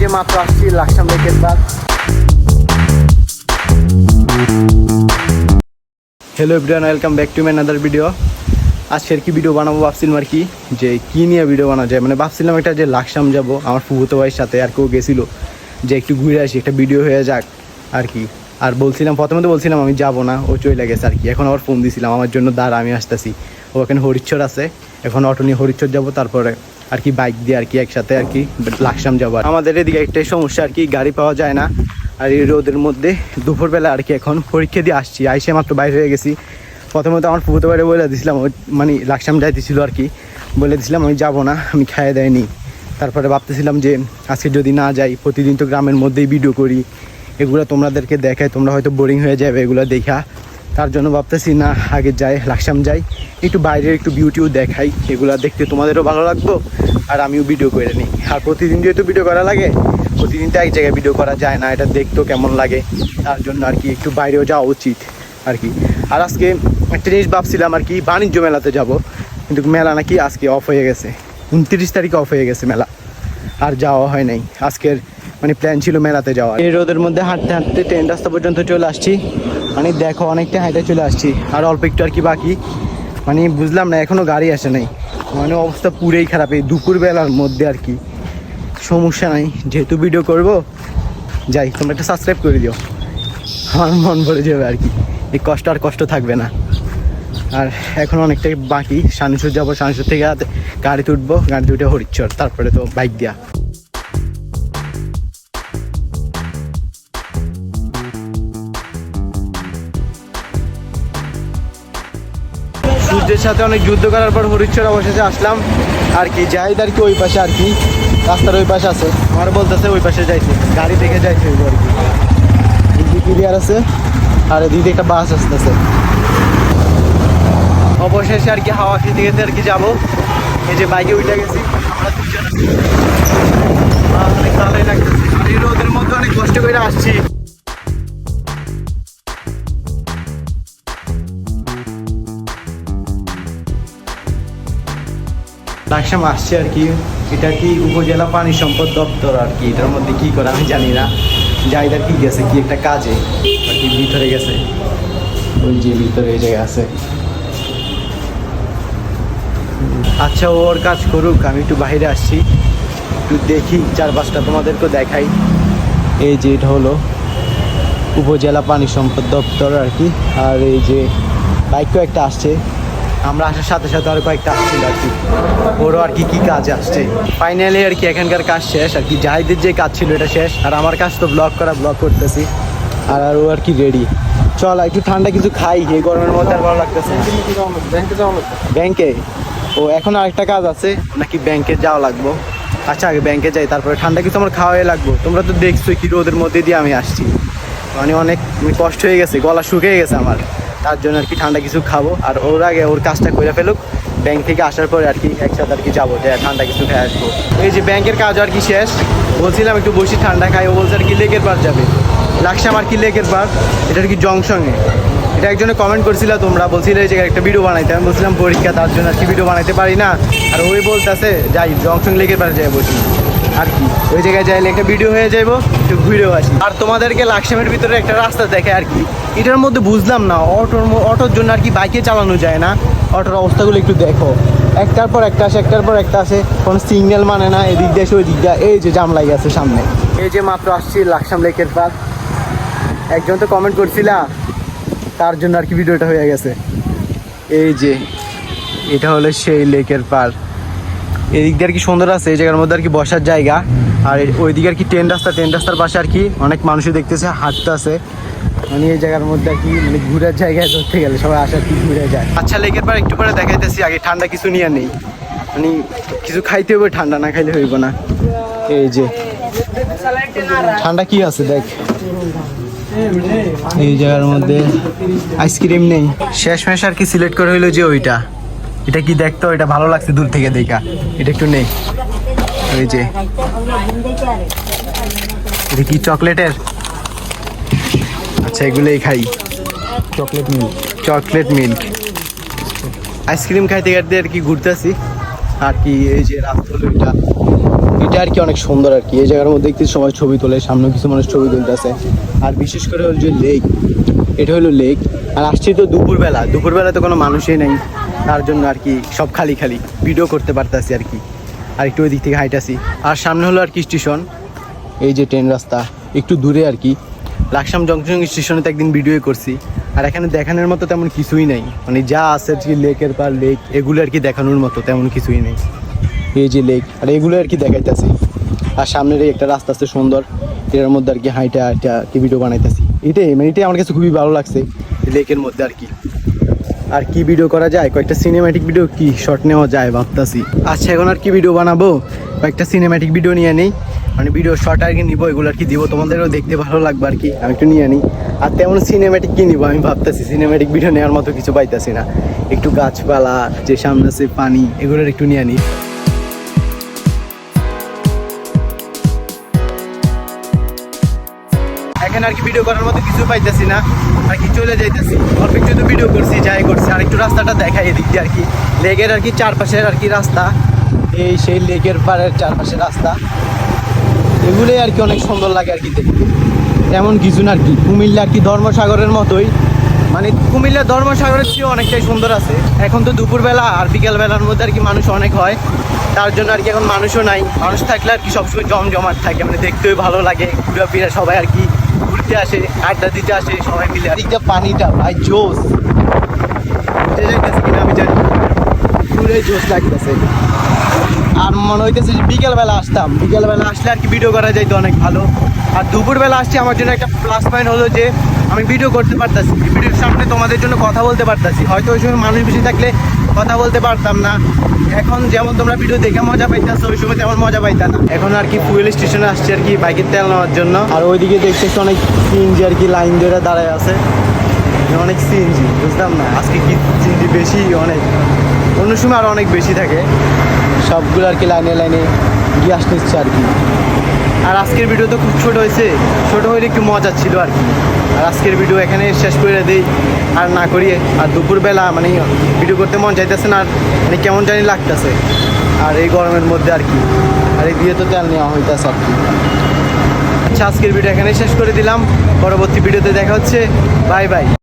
যে মাত্র আসছি, লাকসাম লেকের পার hello everyone welcome back to my another video আজকের কি ভিডিও বানাবো ভাবছিলাম আর কি? যে কী নিয়ে ভিডিও বানা যায়? মানে ভাবছিলাম একটা যে লাকসাম যাব, আমার ফুফুতো ভাইয়ের সাথে আর কেউ গেছিল, যে একটু ঘুরে আসি, একটা ভিডিও হয়ে যাক আর কি। আর বলছিলাম, প্রথমে তো বলছিলাম আমি যাব না, ও চলে গেছে আর কি। এখন আবার ফোন দিছিলাম, আমার জন্য দাঁড়া, আমি আসতেছি। ও এখানে হরিচ্ছর আছে, এখন অটো নিয়ে হরিচ্ছর যাব, তারপরে আর কি বাইক দিয়ে আর কি একসাথে আর কি লাকসাম যাব আমাদের এদিকে একটাই সমস্যা আর কি, গাড়ি পাওয়া যায় না। আর এই রোদের মধ্যে দুপুরবেলা আর কি এখন পরীক্ষা দিয়ে আসছি। আইসে মাত্র বাইরে হয়ে গেছি। প্রথমত আমার পুকুতে বাইরে বলে দিছিলাম, ওই মানে লাকসাম যাইতেছিল আর কি। বলে দিছিলাম, আমি যাব না, আমি খাইয়ে দেয়নি। তারপরে ভাবতেছিলাম যে, আজকে যদি না যাই, প্রতিদিন তো গ্রামের মধ্যেই ভিডিও করি। এগুলো তোমাদেরকে দেখায়, তোমরা হয়তো বোরিং হয়ে যাবে, এগুলো দেখা। তার জন্য ভাবতেছি, না, আগে যাই, লাকসাম যাই। একটু বাইরের একটু বিউটিও দেখাই। এগুলো দেখতে তোমাদেরও ভালো লাগতো আর আমিও ভিডিও করে নিই। আর প্রতিদিন যেহেতু ভিডিও করা লাগে, প্রতিদিন তো এক জায়গায় ভিডিও করা যায় না। এটা দেখতেও কেমন লাগে। তার জন্য আর কি একটু বাইরেও যাওয়া উচিত আর কি। আর আজকে একটা জিনিস ভাবছিলাম আর কি, বাণিজ্য মেলাতে যাব। কিন্তু মেলা নাকি আজকে অফ হয়ে গেছে। উনত্রিশ তারিখে অফ হয়ে গেছে মেলা। আর যাওয়া হয় নাই। আজকের মানে প্ল্যান ছিল মেলাতে যাওয়া এই রোদের মধ্যে হাঁটতে হাঁটতে ট্রেন রাস্তা পর্যন্ত চলে আসছি। মানে দেখো, অনেকটা হাইটে চলে আসছি। আর অল্প একটু আর কি বাকি। মানে বুঝলাম না, এখনও গাড়ি আসে নাই। মানে অবস্থা পুরেই খারাপ, এই দুপুরবেলার মধ্যে আর কি। সমস্যা নাই, যেহেতু ভিডিও করব, যাই, তোমরা একটা সাবস্ক্রাইব করে দিও। আমার মন ভরে যাবে আর কি। এই কষ্ট আর কষ্ট থাকবে না। আর এখন অনেকটাই বাকি, সানুসুর যাব, সানুসুর থেকে গাড়িতে উঠবো, গাড়িতে উঠে হরিচ্চর তারপরে তো বাইক দিয়া। সাথে অনেক যুদ্ধ করার পর হরিচ্ছর অবশেষে আসলাম। আর কি যাই আর কি ওই পাশে আর কি, রাস্তার ওই পাশে আছে। আমার বলতেছে ওই পাশে যাইছে গাড়ি দেখে যাইছে ওই আর কি। ক্লিয়ার আছে, আর এদিকে একটা বাস আসতেছে। অবশেষে আর কি হাওয়া খেতে খেতে আর কি যাব। এই যে বাইকে উঠে গেছি। আমরা দুজন অনেক ভালোই লাগতেছে। রোদের মধ্যে অনেক কষ্ট করে আসছি। লাকসাম আসছে আর কি। এটা কি উপজেলা পানি সম্পদ দপ্তর আর কি? এটার মধ্যে কি করে আমি জানি না। জায়গার কি গেছে, কি একটা কাজে আর কি ভিতরে গেছে? ওই যে ভিতরে এই জায়গায় আছে। আচ্ছা ওর কাজ করুক, আমি একটু বাইরে আসছি। একটু দেখি, চারপাশটা তোমাদেরকে দেখাই। এই যে এটা হলো উপজেলা পানি সম্পদ দপ্তর আর কি। আর এই যে বাইকও একটা আসছে। আমরা আসার সাথে সাথে আর কয়েকটা আসছিল আর কি। ওরও আর কি কি কাজ আসছে। ফাইনালি আর কি এখানকার কাজ শেষ। আর কি জাহিদের যে কাজ ছিল এটা শেষ। আর আমার কাজ তো ব্লগ করা ব্লগ করতেছি। আর আর ও আর কি রেডি চল একটু ঠান্ডা কিছু খাই। এই গরমের মধ্যে আর ভালো লাগতেছে ব্যাংকে ও, এখন আরেকটা কাজ আছে। নাকি ব্যাংকে যাওয়া লাগবো? আচ্ছা আগে ব্যাংকে যাই, তারপরে ঠান্ডা কিছু আমার খাওয়াই লাগবো। তোমরা তো দেখছ কি রোদের মধ্যে দিয়ে আমি আসছি। মানে অনেক মানে কষ্ট হয়ে গেছে, গলা শুকিয়ে গেছে আমার। তার জন্য আর কি ঠান্ডা কিছু খাব। আর ওর আগে ওর কাজটা করে ফেলুক। ব্যাংক থেকে আসার পরে আর কি একসাথে আর কি যাব যে ঠান্ডা কিছু খেয়ে আসব। এই যে ব্যাংকের কাজ আর কি শেষ। বলছিলাম একটু বসি ঠান্ডা খাই। ও বলছে আর কি লেকের পার যাবে। লাকসাম আর কি লেকের পার এটা আর কি জংশনে? এটা একজনে কমেন্ট করছিল তোমরা। বলছিলে যে একটা ভিডিও বানাইতে। আমি বলছিলাম, পরীক্ষা, তার জন্য আর কি ভিডিও বানাইতে পারি না? আর ওই বলতেছে, যাই, জংশন লেকের পারে যাই বসি। আর কি ওই জায়গায় যাইলে একটা ভিডিও হয়ে যাইবো, একটু ঘুরেও আসি। আর তোমাদেরকে লাকসামের ভিতরে একটা রাস্তা দেখে আর কি। এটার মধ্যে বুঝলাম না, অটোর অটোর জন্য আর কি বাইকে চালানো যায় না। অটোর অবস্থাগুলো একটু দেখো। একটার পর একটা আসে, একটার পর একটা আসে। কোনো সিগন্যাল মানে না, এদিক দিয়ে ওই দিক দিয়ে এই যে জাম লাগে আছে সামনে। এই যে মাত্র আসছি লাকসাম লেকের পার একজন তো কমেন্ট করছিলা, তার জন্য আর কি ভিডিওটা হয়ে গেছে। এই যে, এটা হলো সেই লেকের পার এদিক দিয়ে আর কি সুন্দর আছে এই জায়গার মধ্যে আর কি বসার জায়গা। আর ওইদিকে আর কি ট্রেন রাস্তা ট্রেন রাস্তার পাশে আর কি অনেক মানুষই দেখতেছে হাঁটতে আছে মানে এই জায়গার মধ্যে আর কি মানে ঘুরার জায়গায় ধরতে গেলে সবাই আসে কি ঘুরে যায়। আচ্ছা লেকের পার একটু পরে দেখাইতেছি আগে ঠান্ডা কিছু নিয়ে নেই। মানে কিছু খাইতে হবে ঠান্ডা না খাইলে হইব না। এই যে ঠান্ডা কি আছে দেখ। এই জায়গার মধ্যে আইসক্রিম নেই। শেষ শেষমেশ আর কি সিলেক্ট করে হইল যে ওইটা। এটা কি দেখতো? এটা ভালো লাগছে দূর থেকে দেখা। এটা একটু নেই ওই যে। এটা কি চকলেটের? আচ্ছা এগুলোই খাই। Chocolate milk. Chocolate milk. Ice cream খাইতে খাইতে আর কি ঘুরতেছি আর কি এই যে রাস্তা হলো এটা। এটা আর কি অনেক সুন্দর আর কি। এই জায়গার মধ্যে দেখতে সবাই ছবি তোলে সামনে কিছু মানুষ ছবি তুলতেছে। আর বিশেষ করে হলো যে লেক এটা হলো লেক আর আসছি তো দুপুরবেলা। দুপুরবেলা তো কোনো মানুষই নেই। তার জন্য আর কি সব খালি খালি। ভিডিও করতে পারতাছি আর কি। আর একটু ওই দিক থেকে হাইটাছি আর সামনে হলো আর কি স্টেশন। এই যে ট্রেন রাস্তা, একটু দূরে আর কি। লাকসাম জংশন স্টেশনে তো একদিন ভিডিও করছি। আর এখানে দেখানোর মতো তেমন কিছুই নেই। মানে যা আছে আর কি লেকের পার লেক, এগুলো আর কি দেখানোর মতো তেমন কিছুই নেই। এই যে লেক, আর এগুলো আর কি দেখাইতেছি। আর সামনের একটা রাস্তা আছে সুন্দর। এটার মধ্যে আর কি হাইটা কি ভিডিও বানাইতেছি। এটাই মানে এটাই আমার কাছে খুবই ভালো লাগছে। লেকের মধ্যে আর কি। আর কি ভিডিও করা যায়? কয়েকটা সিনেম্যাটিক ভিডিও কি শর্ট নেওয়া যায় ভাবতাছি। আচ্ছা এখন আর কি ভিডিও বানাবো? কয়েকটা সিনেম্যাটিক ভিডিও নিয়ে নিই। মানে ভিডিও শর্ট আর কি নিবো, এগুলো আর কি দিবো? তোমাদেরও দেখতে ভালো লাগবে আর কি। আমি একটু নিয়ে নিই। আর তেমন সিনেম্যাটিক কি নিবো? আমি ভাবতেছি সিনেম্যাটিক ভিডিও নেওয়ার মতো কিছু পাইতাছি না। একটু গাছপালা, যে সামনে আছে পানি, এগুলোর একটু নিয়ে নিই। এখানে আর কি ভিডিও করার মতো কিছু পাইতেছি না আর কি চলে যাইতেছি অল্প একটু তো ভিডিও করছি যাই করছি আর একটু রাস্তাটা দেখাই এদিক দিয়ে আর কি লেকের আর কি চারপাশের আর কি রাস্তা এই সেই লেকের পাড়ের চারপাশের রাস্তা এগুলোই আর কি অনেক সুন্দর লাগে আর কি দেখতে এমন কিছু না আর কি কুমিল্লা আর কি ধর্মসাগরের মতোই মানে কুমিল্লা ধর্মসাগরের চেয়ে অনেকটাই সুন্দর আছে এখন তো দুপুরবেলা আর বিকেলবেলার মধ্যে আর কি মানুষ অনেক হয় তার জন্য আর কি এখন মানুষও নাই মানুষ থাকলে আর কি সবসময় জমজমাট থাকে মানে দেখতেও ভালো লাগে ঘুরে ফিরে সবাই আর কি ঘুরতে আসে আড্ডা দিতে আসে সবাই মিলে আর এইটা পানিটা ভাই জোস বুঝতে যাইতেছে কিনা আমি জানি পুরে জোস লাগতেছে। আর মনে হইতেছে যে বিকেলবেলা আসতাম। বিকেলবেলা আসলে আর কি ভিডিও করা যাইতো অনেক ভালো। আর দুপুরবেলা আসছি, আমার জন্য একটা প্লাস পয়েন্ট হলো যে আমি ভিডিও করতে পারতাছি। ভিডিওর সামনে তোমাদের জন্য কথা বলতে পারতাছি। হয়তো ওই সময় মানুষ বেশি থাকলে কথা বলতে পারতাম না। এখন যেমন তোমরা ভিডিও দেখে মজা পাইতেছো, ওই সময় তেমন মজা পাইতা না। এখন আর কি ফুয়েল স্টেশনে আসছে আর কি বাইকের তেল নেওয়ার জন্য। আর ওইদিকে দেখতেছি অনেক সিএনজি আর কি লাইন ধরে দাঁড়ায় আছে। অনেক সিএনজি বুঝতাম না? আজকে কি সিএনজি বেশি, অনেক। অন্য সময় আরও অনেক বেশি থাকে। সবগুলো আর কি লাইনে লাইনে গ্যাস নিচ্ছে আর কি। আর আজকের ভিডিও তো খুব ছোট হয়েছে। ছোট হইলে একটু মজা ছিল আর কি। আর আজকের ভিডিও এখানে শেষ করে দেই। আর না করিয়ে আর দুপুরবেলা মানে ভিডিও করতে মন চাইতেছে না, আর মানে কেমন জানি লাগতেছে। আর এই গরমের মধ্যে আর কি। আর এই দিয়ে তো তেল নেওয়া হইতেছে আর কি। আচ্ছা আজকের ভিডিও এখানে শেষ করে দিলাম। পরবর্তী ভিডিওতে দেখা হচ্ছে। Bye bye.